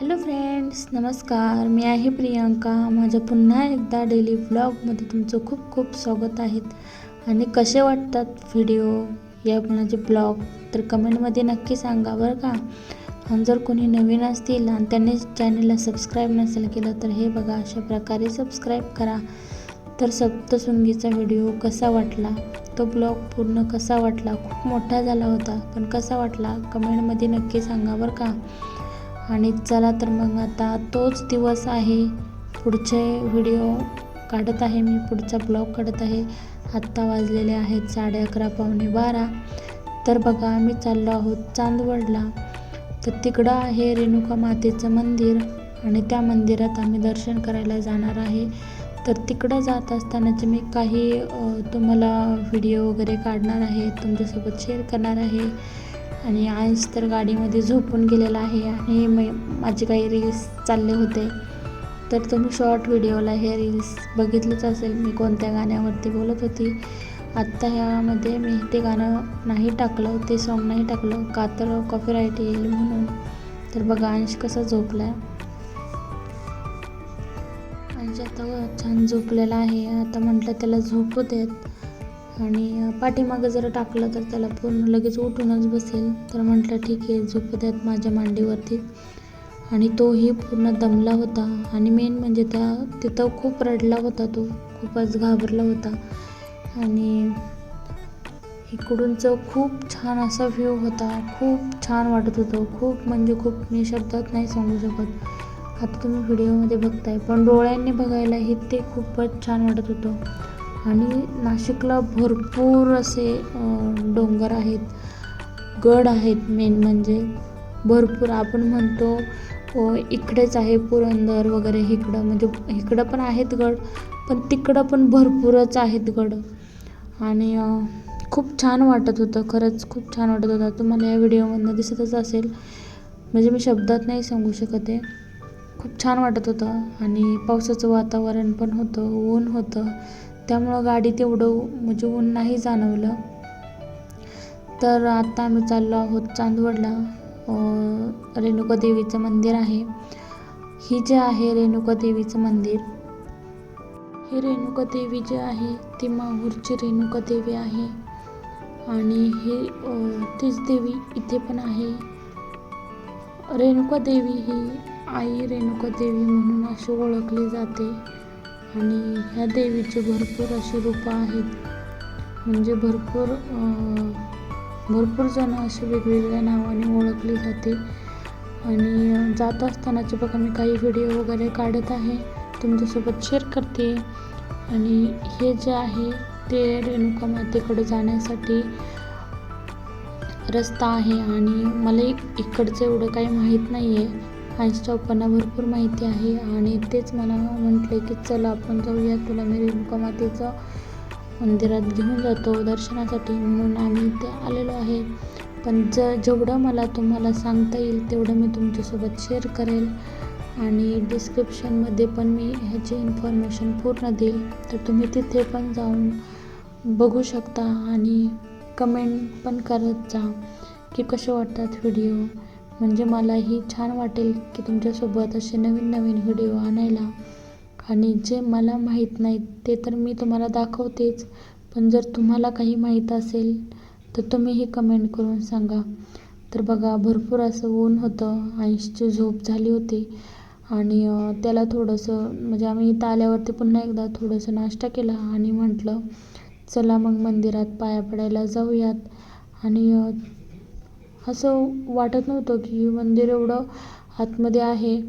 Hello friends नमस्कार. मी आहे प्रियांका. माझ्या पुन्हा एकदा डेली व्लॉगमध्ये तुमचं खूप खूप स्वागत आहेत आणि कसे वाटतात व्हिडिओ या कुणाचे ब्लॉग तर कमेंटमध्ये नक्की सांगा बरं का? आणि जर कोणी नवीन असतील आणि त्यांनी चॅनलला सबस्क्राईब नसेल केलं तर हे बघा अशा प्रकारे सबस्क्राईब करा. तर सप्तशृंगीचा व्हिडिओ कसा वाटला? तो ब्लॉग पूर्ण कसा वाटला? खूप मोठा झाला होता पण कसा वाटला? कमेंटमध्ये नक्की सांगा बरं का? आणि चला तर मग आता तोच दिवस आहे. पुढचे व्हिडिओ काढत आहे मी पुढचा ब्लॉग काढत आहे. आत्ता वाजलेले आहेत साडे अकरा पावणे बारा. तर बघा आम्ही चाललो आहोत चांदवडला. तर तिकडं आहे रेणुका मातेचं मंदिर आणि त्या मंदिरात आम्ही दर्शन करायला जाणार आहे. तर तिकडं जात असतानाचे मी काही तुम्हाला व्हिडिओ वगैरे काढणार आहे तुमच्यासोबत शेअर करणार आहे. आणि अंश तर गाडीमध्ये झोपून गेलेला आहे आणि मी माझे काही रील्स चालले होते. तर तुम्ही शॉर्ट व्हिडिओला हे रील्स बघितलंच असेल मी कोणत्या गाण्यावरती बोलत होती. आत्ता ह्यामध्ये मी ते गाणं नाही टाकलं ते सॉन्ग नाही टाकलं का तर कॉपीराईट येईल म्हणून. तर बघा अंश कसा झोपला अंश आता छान झोपलेला आहे. आता म्हटलं त्याला झोपू देत. आणि पाठीमागं जर टाकलं तर त्याला पूर्ण लगेच उठूनच बसेल. तर म्हटलं ठीक आहे झोपू द्यात माझ्या मांडीवरती. आणि तोही पूर्ण दमला होता. आणि मेन म्हणजे त्या तिथं खूप रडला होता तो. खूपच घाबरला होता. आणि इकडूनचं खूप छान असा व्ह्यू होता. खूप छान वाटत होतं. खूप म्हणजे खूप मी शब्दात नाही सांगू शकत. आता तुम्ही व्हिडिओमध्ये बघताय. पण डोळ्यांनी बघायलाही ते खूपच छान वाटत होतं. आणि नाशिकला भरपूर असे डोंगर आहेत. गड आहेत मेन म्हणजे. भरपूर आपण म्हणतो इकडेच आहे पुरंदर वगैरे इकडं म्हणजे इकडं पण आहेत गड पण तिकडं पण भरपूरच आहेत गड. आणि खूप छान वाटत होतं. खरंच खूप छान वाटत होतं. तुम्हाला या व्हिडिओमधनं दिसतच असेल. म्हणजे मी शब्दात नाही सांगू शकत आहे. खूप छान वाटत होतं. आणि पावसाचं वातावरण पण होतं ऊन होतं. त्यामुळं गाडी तेवढं म्हणजे ऊन नाही जाणवलं. तर आत्ता आम्ही चाललो आहोत चांदवडला. रेणुका देवीचं मंदिर आहे. ही जे आहे रेणुका देवीचं मंदिर. ही रेणुका देवी जी आहे ती माहूरची रेणुका देवी आहे. आणि हे तीच देवी इथे पण आहे. रेणुका देवी ही आई रेणुका देवी म्हणून अशी ओळखली जाते. आणि ह्या देवीचे भरपूर असे रूपं आहेत. म्हणजे भरपूर भरपूर जण असे वेगवेगळ्या नावाने ओळखली जाते. आणि जात असतानाचे बघा मी काही व्हिडिओ वगैरे काढत आहे. तुमच्यासोबत शेअर करते. आणि हे जे आहे ते रेणुका मातेकडे जाण्यासाठी रस्ता आहे. आणि मला इकडचं एवढं काही माहीत नाही आहे आईच्या पप्पांना भरपूर माहिती आहे आणि तेच मला म्हटले की चला आपण जाऊया तुला मी रेणुका मातेचं मंदिरात घेऊन जातो दर्शनासाठी म्हणून आम्ही इथे आलेलो आहे. पण ज जेवढं मला तुम्हाला सांगता येईल तेवढं मी तुमच्यासोबत शेअर करेल आणि डिस्क्रिप्शनमध्ये पण मी ह्याची इन्फॉर्मेशन पूर्ण देईल. तर तुम्ही तिथे पण जाऊन बघू शकता आणि कमेंट पण करत जा की कसे वाटतात व्हिडिओ म्हणजे मलाही छान वाटेल की तुमच्यासोबत असे नवीन नवीन व्हिडिओ आणायला. आणि जे मला माहीत नाहीत ते तर मी तुम्हाला दाखवतेच. पण जर तुम्हाला काही माहीत असेल तर तुम्हीही कमेंट करून सांगा. तर बघा भरपूर असं ऊन होतं. ऐंशीची झोप झाली होती. आणि त्याला थोडंसं म्हणजे आम्ही इथं आल्यावरती पुन्हा एकदा थोडंसं नाश्ता केला आणि म्हटलं चला मग मंदिरात पाया पडायला जाऊयात. आणि असं वाटत नव्हतं की मंदिर एवढं आतमध्ये आहे.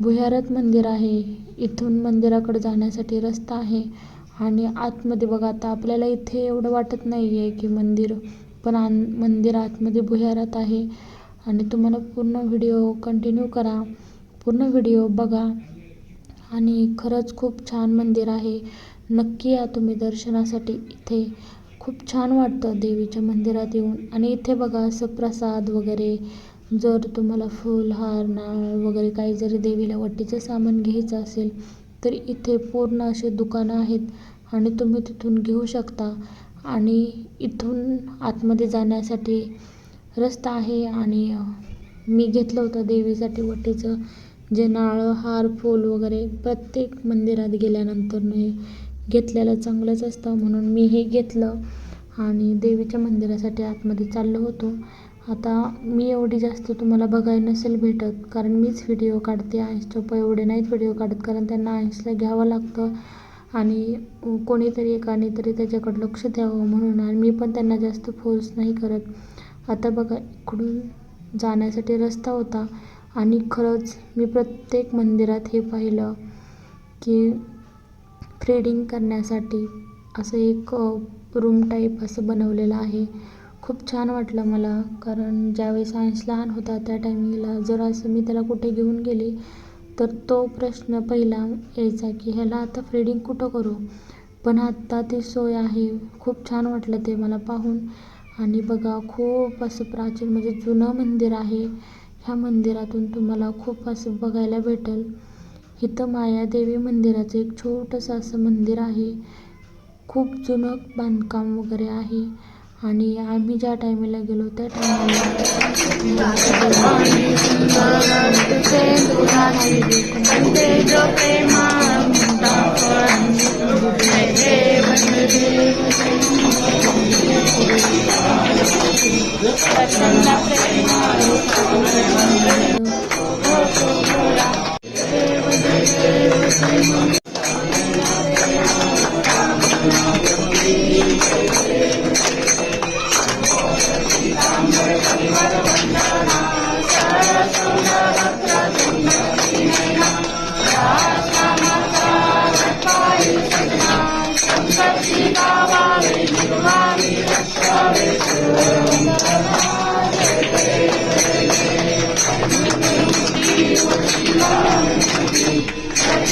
भुयारात मंदिर आहे. इथून मंदिराकडे जाण्यासाठी रस्ता आहे. आणि आतमध्ये बघा आता आपल्याला इथे एवढं वाटत नाही आहे की मंदिर पण आन मंदिर आतमध्ये भुयारात आहे. आणि तुम्हाला पूर्ण व्हिडिओ कंटिन्यू करा. पूर्ण व्हिडिओ बघा. आणि खरंच खूप छान मंदिर आहे. नक्की या तुम्ही दर्शनासाठी इथे खूप छान वाटतं देवीच्या मंदिरात येऊन. आणि इथे बघा असं प्रसाद वगैरे जर तुम्हाला फूल हार नारळ वगैरे काही जरी देवीला वट्टीचं सामान घ्यायचं असेल तर इथे पूर्ण असे दुकानं आहेत आणि तुम्ही तिथून घेऊ शकता. आणि इथून आतमध्ये जाण्यासाठी रस्ता आहे आणि मी घेतलं होतं देवीसाठी वट्टीचं. जे नारळ हार फूल वगैरे प्रत्येक मंदिरात गेल्यानंतर घेतलेलं चांगलंच असतं म्हणून मी हे घेतलं आणि देवीच्या मंदिरासाठी आतमध्ये चाललो होतो. आता मी एवढी जास्त तुम्हाला बघायला नसेल भेटत कारण मीच व्हिडिओ काढते आयन्स पप्पा एवढे नाहीत व्हिडिओ काढत कारण त्यांना आयन्सला घ्यावं लागतं आणि कोणीतरी एकाने तरी त्याच्याकडं लक्ष द्यावं म्हणून आणि मी पण त्यांना जास्त फोर्स नाही करत. आता बघा इकडून जाण्यासाठी रस्ता होता आणि खरंच मी प्रत्येक मंदिरात हे पाहिलं की थ्रेडिंग करण्यासाठी असं एक रूम टाईप असं बनवलेलं आहे. खूप छान वाटलं मला कारण ज्यावेळेस सायन्स लहान होता त्या टायमिंगला जर असं मी त्याला कुठे घेऊन गेले तर तो प्रश्न पहिला यायचा की ह्याला आता थ्रेडिंग कुठं करू? पण आत्ता ती सोय आहे. खूप छान वाटलं ते मला पाहून. आणि बघा खूप असं प्राचीन म्हणजे जुनं मंदिर आहे. ह्या मंदिरातून तुम्हाला खूप असं बघायला भेटेल. इथं मायादेवी मंदिराचं एक छोटंसं असं मंदिर आहे. खूप जुनं बांधकाम वगैरे आहे. आणि आम्ही ज्या टायमाला गेलो त्या टायमाला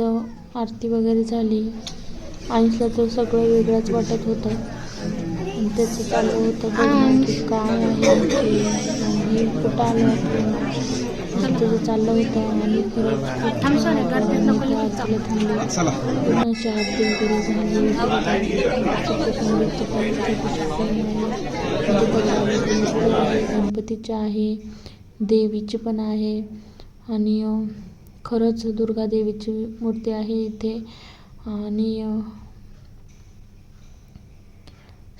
तिचं आरती वगैरे झाली आईसला तर सगळं वेगळंच वाटत होतं आणि त्याचं चालू होतं बघणं की काय आहे की कुठं आलं त्याचं चाललं होतं आणि खरंच पूर्ण आरती वगैरे झाली आहे. गणपतीचे आहे देवीची पण आहे आणि खरंच दुर्गा देवीची मूर्ती आहे इथे. आणि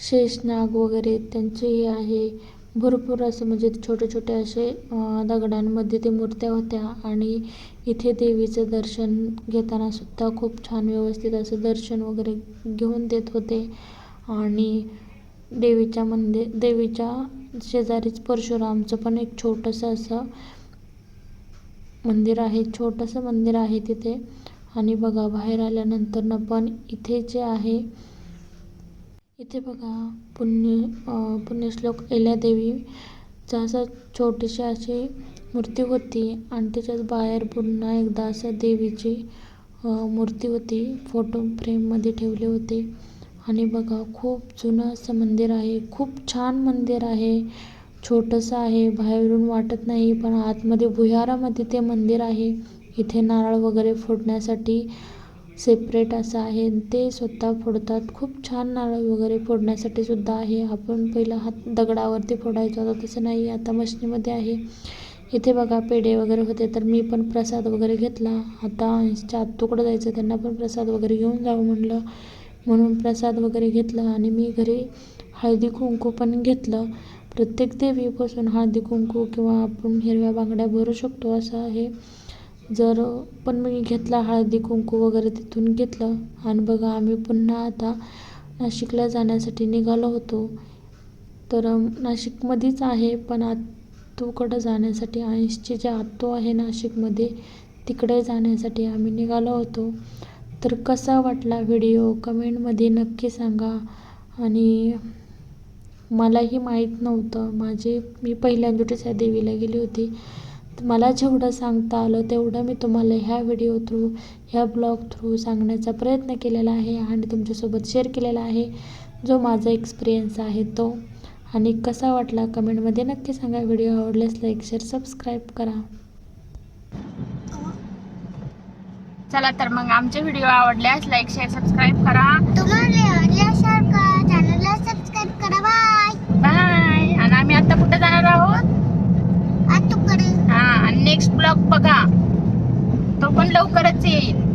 शेषनाग वगैरे त्यांचे हे आहे. भरपूर असं म्हणजे छोटे छोटे असे दगडांमध्ये ते मूर्त्या होत्या. आणि इथे देवीचं दर्शन घेताना सुद्धा खूप छान व्यवस्थित असं दर्शन वगैरे घेऊन देत होते. आणि देवीच्या मंदिर देवीच्या शेजारीच परशुरामचं पण एक छोटंसं असं मंदिर आहे छोटंसं मंदिर आहे तिथे. आणि बघा बाहेर आल्यानंतर ना पण इथे जे आहे इथे बघा पुण्य पुण्यश्लोक अहिल्यादेवीचा असं छोटीशी अशी मूर्ती होती. आणि त्याच्याच बाहेर पुन्हा एकदा असं देवीची मूर्ती होती. फोटो फ्रेममध्ये ठेवले होते. आणि बघा खूप जुनं असं मंदिर आहे. खूप छान मंदिर आहे. छोटंसं आहे बाहेरून वाटत नाही पण आतमध्ये भुयारामध्ये ते मंदिर आहे. इथे नारळ वगैरे फोडण्यासाठी सेपरेट असं आहे. ते स्वतः फोडतात. खूप छान नारळ वगैरे फोडण्यासाठी सुद्धा आहे. आपण पहिला हात दगडावरती फोडायचो. होता तसं नाही आता मशनीमध्ये आहे. इथे बघा पेढे वगैरे होते. तर मी पण प्रसाद वगैरे घेतला. आता अंशच्या आत्तूकडं जायचं त्यांना पण प्रसाद वगैरे घेऊन जावं म्हणलं. म्हणून प्रसाद वगैरे घेतला आणि मी घरी हळदी कुंकू पण घेतलं. प्रत्येक देवीपासून हळदी कुंकू किंवा आपण हिरव्या बांगड्या भरू शकतो असं आहे. जर पण मी घेतला हळदी कुंकू वगैरे तिथून घेतलं आणि बघा आम्ही पुन्हा आता नाशिकला जाण्यासाठी निघालो होतो. तर नाशिकमध्येच आहे पण आत्तूकडं जाण्यासाठी ऐंशीचे जे आतो आहे नाशिकमध्ये तिकडे जाण्यासाठी आम्ही निघालो होतो. तर कसा वाटला व्हिडिओ? कमेंटमध्ये नक्की सांगा. आणि मलाही माहीत नव्हतं. माझे मी पहिल्यांदाच या देवीला गेली होती. तर मला जेवढं सांगता आलं तेवढं मी तुम्हाला ह्या व्हिडिओ थ्रू ह्या ब्लॉग थ्रू सांगण्याचा प्रयत्न केलेला आहे आणि तुमच्यासोबत शेअर केलेला आहे. जो माझा एक्सपिरियन्स आहे तो. आणि कसा वाटला कमेंटमध्ये नक्की सांगा. व्हिडिओ आवडल्यास लाईक शेअर सबस्क्राईब करा. चला तर मग आमचे व्हिडिओ आवडल्यास लाईक शेअर सबस्क्राईब करा. नेक्स्ट ब्लॉग बघा. तो पण लवकरच येईल.